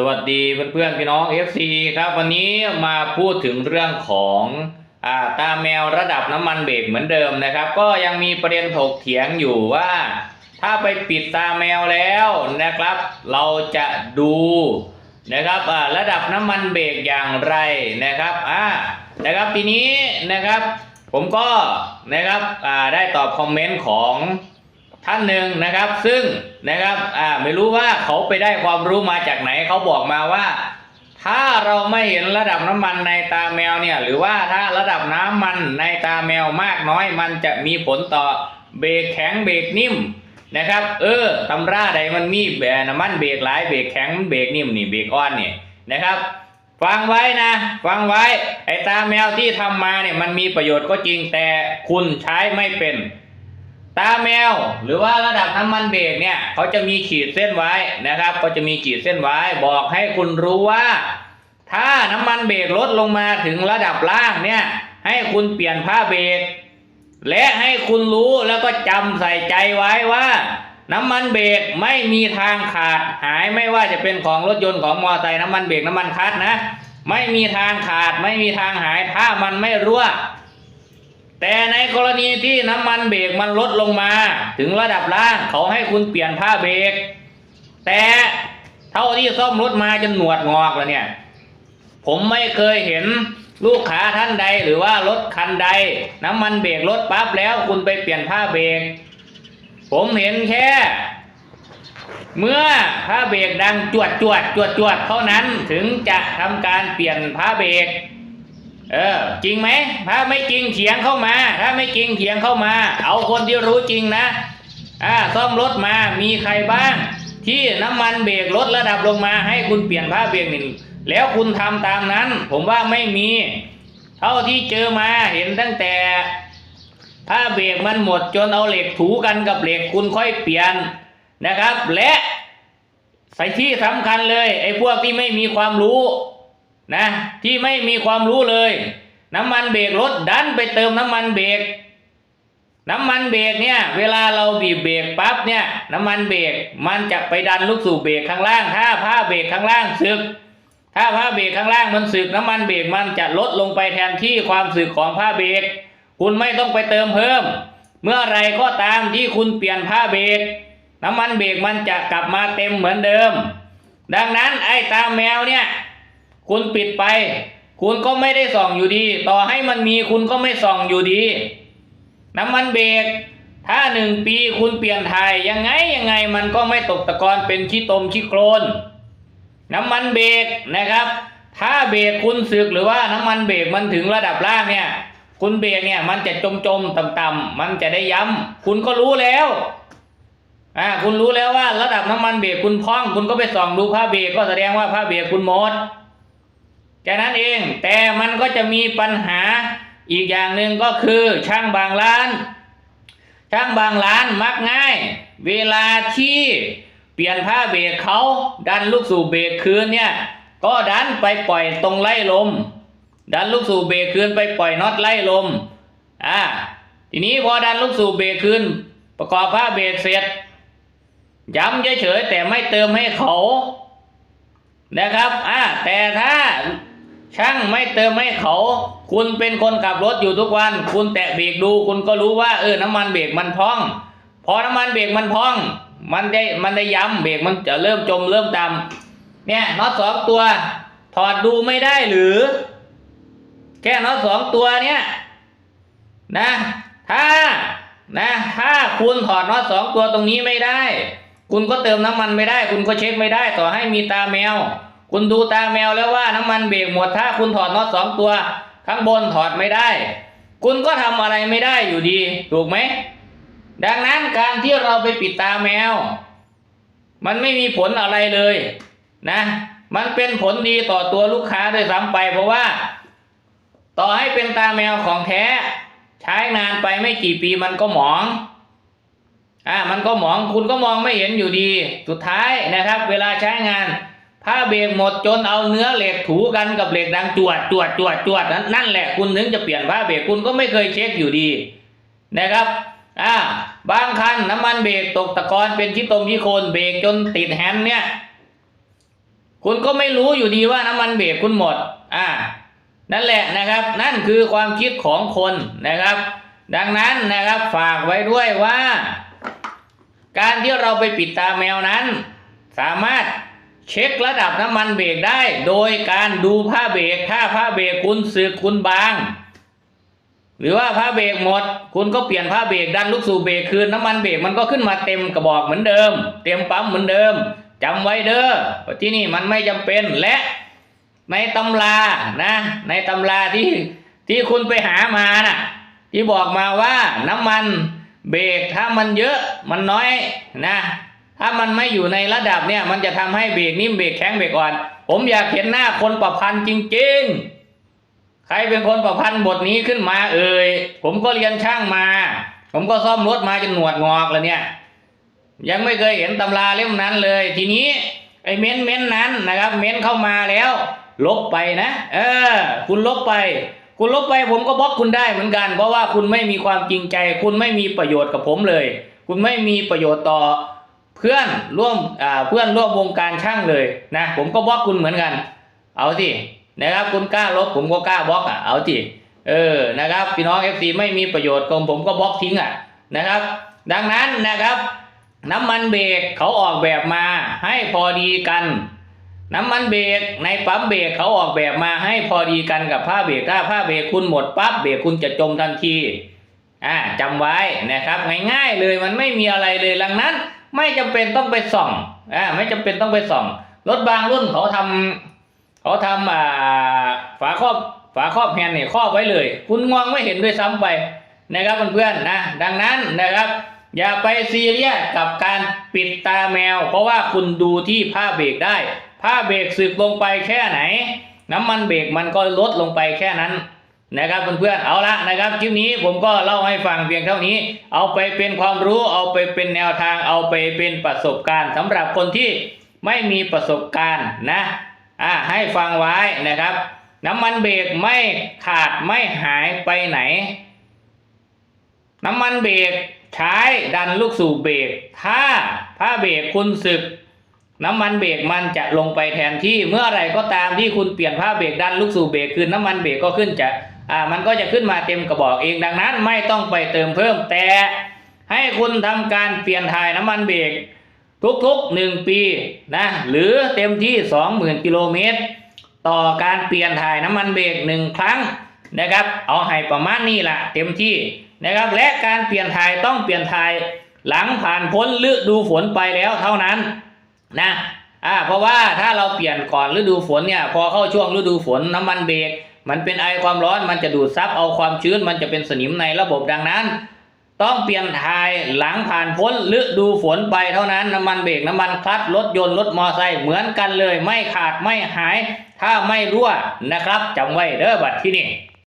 สวัสดีเพื่อนๆพี่น้อง FC ครับวันนี้มาพูดถึงเรื่องของอ่าตาแมวระดับน้ำมันเบรกเหมือนเดิมนะครับ ก็ยังมีประเด็นถกเถียงอยู่ว่า ถ้าไปปิดตาแมวแล้วนะครับ เราจะดูนะครับอ่าระดับน้ำมันเบรกอย่างไรนะครับอ่านะครับทีนี้นะครับ ผมก็นะครับอ่าได้ตอบคอมเมนต์ของ ท่านหนึ่งนะครับซึ่งนะครับอ่าไม่รู้ว่าเขาไปได้ความรู้มาจากไหนเขาบอกมาว่า ถ้าเราไม่เห็นระดับน้ำมันในตาแมวเนี่ยหรือว่าถ้าระดับน้ำมันในตาแมวมากน้อย มันจะมีผลต่อเบรกแข็งเบรกนิ่มนะครับ เออตำราใดมันมีแบน้ำมันเบรกหลายเบรกแข็งเบรกนิ่มนี่เบรกอ่อนนี่นะครับ ฟังไว้นะ ฟังไว้ไอ้ตาแมวที่ทำมาเนี่ยมันมีประโยชน์ก็จริงแต่คุณใช้ไม่เป็น ตาแมว หรือว่าระดับน้ำมันเบรกเนี่ยเขาจะมีขีดเส้นไว้นะครับ ก็จะมีขีดเส้นไว้ บอกให้คุณรู้ว่า ถ้าน้ำมันเบรกลดลงมาถึงระดับล่างเนี่ย ให้คุณเปลี่ยนผ้าเบรกและให้คุณรู้แล้วก็จำใส่ใจไว้ว่าน้ำมันเบรกไม่มีทางขาดหายไม่ว่าจะเป็นของรถยนต์ของมอเตอร์ไซค์น้ำมันเบรกน้ำมันคัดนะ ไม่มีทางขาดไม่มีทางหายถ้ามันไม่รั่ว แต่ในกรณีที่น้ำมันเบรกมันลดลงมา ถึงระดับล่างเขาให้คุณเปลี่ยนผ้าเบรกแต่เท่าที่ซ่อมรถมาจนหนวดงอกแล้วเนี่ย ผมไม่เคยเห็นลูกค้าท่านใดหรือว่ารถคันใด น้ำมันเบรกลดปั๊บแล้วคุณไปเปลี่ยนผ้าเบรกผมเห็นแค่ เมื่อผ้าเบรกดังจวดจวดจวดจวดเท่านั้นถึงจะทำการเปลี่ยนผ้าเบรก เออจริงไหมถ้าไม่จริงเถียงเข้ามา ถ้าไม่จริงเถียงเข้ามา เอาคนที่รู้จริงนะอ่าซ่อมรถมามีใครบ้าง ที่น้ำมันเบรกลดระดับลงมาให้คุณเปลี่ยนผ้าเบรกหนึ่งแล้วคุณทำตามนั้น ผมว่าไม่มี เท่าที่เจอมาเห็นตั้งแต่ผ้าเบรกมันหมดจนเอาเหล็กถูกันกับเหล็กคุณค่อยเปลี่ยนนะครับ และใส่ที่สำคัญเลยไอ้พวกที่ไม่มีความรู้ นะที่ไม่มีความรู้เลย น้ำมันเบรกรถดันไปเติมน้ำมันเบรกน้ำมันเบรกเนี่ยเวลาเราบีบเบรกปั๊บเนี่ยน้ำมันเบรกมันจะไปดันลูกสูบเบรกข้างล่าง ถ้าผ้าเบรกข้างล่างสึก ถ้าผ้าเบรกข้างล่างมันสึกน้ำมันเบรกมันจะลดลงไปแทนที่ความสึกของผ้าเบรกคุณไม่ต้องไปเติมเพิ่ม เมื่อไรก็ตามที่คุณเปลี่ยนผ้าเบรกน้ำมันเบรกมันจะกลับมาเต็มเหมือนเดิม ดังนั้นไอ้ตาแมวเนี่ย คุณปิดไป คุณก็ไม่ได้ส่องอยู่ดี ต่อให้มันมีคุณก็ไม่ส่องอยู่ดี น้ำมันเบรกถ้าหนึ่งปีคุณเปลี่ยนถ่ายยังไงยังไงมันก็ไม่ตกตะกอนเป็นขี้ตมขี้โคลนน้ำมันเบรกนะครับ ถ้าเบรกคุณสึกหรือว่าน้ำมันเบรกมันถึงระดับล่างเนี่ยคุณเบรกเนี่ยมันจะจมจมต่ำต่ำๆมันจะได้ย้ำคุณก็รู้แล้วอ่าคุณรู้แล้วว่าระดับน้ำมันเบรกคุณพร่อง คุณก็ไปส่องดูผ้าเบรกก็แสดงว่าผ้าเบรกคุณหมด แค่นั้นเองแต่มันก็จะมีปัญหาอีกอย่างหนึ่งก็คือช่างบางร้าน ช่างบางร้านมักง่าย เวลาที่เปลี่ยนผ้าเบรกเขาดันลูกสูบเบรกคืนเนี่ยก็ดันไปปล่อยตรงไล่ลม ดันลูกสูบเบรกคืนไปปล่อยน็อตไล่ลมอ่าทีนี้พอดันลูกสูบเบรกคืนประกอบผ้าเบรกเสร็จย้ำเฉยๆแต่ไม่เติมให้เขานะครับอ่าแต่ถ้า ช่างไม่เติมให้เขา คุณเป็นคนขับรถอยู่ทุกวัน คุณแตะเบรกดู คุณก็รู้ว่าเออน้ำมันเบรกมันพอง พอน้ำมันเบรกมันพอง มันได้มันได้ย้ำเบรกมันจะเริ่มจมเริ่มดำเนี่ยน็อตสองตัว ถอดดูไม่ได้หรือ แค่น็อตสองตัวเนี่ยนะถ้านะถ้าคุณถอดน็อตสองตัวตรงนี้ไม่ได้ คุณก็เติมน้ำมันไม่ได้ คุณก็เช็คไม่ได้ ต่อให้มีตาแมว คุณดูตาแมวแล้วว่าน้ำมันเบรกหมดถ้าคุณถอดน็อตสองตัว ข้างบนถอดไม่ได้ คุณก็ทำอะไรไม่ได้อยู่ดี ถูกไหม ดังนั้นการที่เราไปปิดตาแมว มันไม่มีผลอะไรเลยนะ มันเป็นผลดีต่อตัวลูกค้าด้วยซ้ำไปเพราะว่า ต่อให้เป็นตาแมวของแท้ ใช้นานไปไม่กี่ปีมันก็หมองอ่ามันก็หมองคุณก็มองไม่เห็นอยู่ดี สุดท้ายนะครับ เวลาใช้งาน ผ้าเบรกหมดจนเอาเนื้อเหล็กถูกันกับเหล็กดังจวดจวดจวดจวดนั้นนั่นแหละคุณถึงจะเปลี่ยนผ้าเบรกคุณก็ไม่เคยเช็คอยู่ดีนะครับอ่าบางคันน้ำมันเบรกตกตะกอนเป็นขี้ตมขี้โคนเบรกจนติดแฮนด์เนี่ย คุณก็ไม่รู้อยู่ดีว่าน้ำมันเบรกคุณหมด อ่า นั่นแหละนะครับ นั่นคือความคิดของคนนะครับ ดังนั้นนะครับฝากไว้ด้วยว่า การที่เราไปปิดตาแมวนั้น สามารถ เช็คระดับน้ำมันเบรกได้ โดยการดูผ้าเบรกถ้าผ้าเบรกคุณสึกคุณบาง หรือว่าผ้าเบรกหมด คุณก็เปลี่ยนผ้าเบรกดันลูกสูบเบรกคืนน้ำมันเบรกมันก็ขึ้นมาเต็มกระบอกเหมือนเดิม เต็มปั๊มเหมือนเดิมจำไว้เด้อที่นี่มันไม่จำเป็นและในตำรานะ ในตำราที่ที่คุณไปหามาน่ะ ที่บอกมาว่าน้ำมันเบรกถ้ามันเยอะมันน้อยนะ ถ้ามันไม่อยู่ในระดับเนี่ย มันจะทำให้เบรกนิ่มเบรกแข็งเบรกอ่อน ผมอยากเห็นหน้าคนประพันธ์จริงๆ ใครเป็นคนประพันธ์บทนี้ขึ้นมาเอ่ย ผมก็เรียนช่างมา ผมก็ซ่อมรถมาจนหนวดงอกแล้วเนี่ย ยังไม่เคยเห็นตำราเล่มนั้นเลย ทีนี้ไอ้เม้นเม้นนั้นนะครับ เม้นเข้ามาแล้ว ลบไปนะ เออ คุณลบไป คุณลบไปผมก็บล็อกคุณได้เหมือนกัน เพราะว่าคุณไม่มีความจริงใจ คุณไม่มีประโยชน์กับผมเลย คุณไม่มีประโยชน์ต่อ เพื่อนร่วมเพื่อนร่วมวงการช่างเลยนะผมก็บล็อกคุณเหมือนกัน เอาสินะครับคุณกล้าลบผมก็กล้าบล็อกอะเอาสิเออนะครับพี่น้อง FC ไม่มีประโยชน์กับผมก็บล็อกทิ้งอะนะครับ ดังนั้นนะครับ น้ำมันเบรกเขาออกแบบมาให้พอดีกัน น้ำมันเบรกในปั๊มเบรกเขาออกแบบมาให้พอดีกันกับผ้าเบรกถ้าผ้าเบรกคุณหมดปั๊บเบรกคุณจะจมทันทีอ่าจำไว้นะครับง่ายๆเลยมันไม่มีอะไรเลยดังนั้น ไม่จำเป็นต้องไปส่องอ่าไม่จำเป็นต้องไปส่อง รถบางรุ่นเขาทำเขาทำอ่าฝาครอบฝาครอบแฮนด์เนี่ยครอบไว้เลย คุณมองไม่เห็นด้วยซ้ำไปนะครับเพื่อนๆนะดังนั้นนะครับ อย่าไปซีเรียสกับการปิดตาแมว เพราะว่าคุณดูที่ผ้าเบรกได้ ผ้าเบรกสึกลงไปแค่ไหน น้ำมันเบรกมันก็ลดลงไปแค่นั้น นะครับเพื่อนๆเอาละนะครับคลิปนี้ผมก็เล่าให้ฟังเพียงเท่านี้ เอาไปเป็นความรู้เอาไปเป็นแนวทางเอาไปเป็นประสบการณ์สำหรับคนที่ไม่มีประสบการณ์นะอ่าให้ฟังไว้นะครับ น้ำมันเบรกไม่ขาดไม่หายไปไหน น้ำมันเบรกใช้ดันลูกสูบเบรกถ้าผ้าเบรกคุณสึก น้ำมันเบรกมันจะลงไปแทนที่เมื่อไรก็ตามที่คุณเปลี่ยนผ้าเบรกดันลูกสูบเบรกคืนน้ำมันเบรกก็ขึ้นจะ อ่ามันก็จะขึ้นมาเต็มกระบอกเองดังนั้น ไม่ต้องไปเติมเพิ่มแต่ให้คุณทำการเปลี่ยนถ่ายน้ำมันเบรกทุกๆหนึ่งปีนะหรือเต็มที่ 20,000 กิโลเมตร ต่อการเปลี่ยนถ่ายน้ำมันเบรกหนึ่งครั้งนะครับ เอาให้ประมาณนี้ละเต็มที่นะครับ และการเปลี่ยนถ่ายต้องเปลี่ยนถ่ายหลังผ่านพ้นฤดูฝนไปแล้วเท่านั้นนะอ่าเพราะว่าถ้าเราเปลี่ยนก่อนฤดูฝนเนี่ยพอเข้าช่วงฤดูฝนน้ำมันเบรก มันเป็นไอความร้อนมันจะดูดซับเอาความชื้น มันจะเป็นสนิมในระบบดังนั้น ต้องเปลี่ยนทายหลังผ่านพ้นฤดูฝนไปเท่านั้นน้ำมันเบรกน้ำมันคลัตช์รถยนต์รถมอเตอร์ไซค์เหมือนกันเลย ไม่ขาดไม่หาย ถ้าไม่รั่วนะครับจำไว้เด้อบัดที่นี่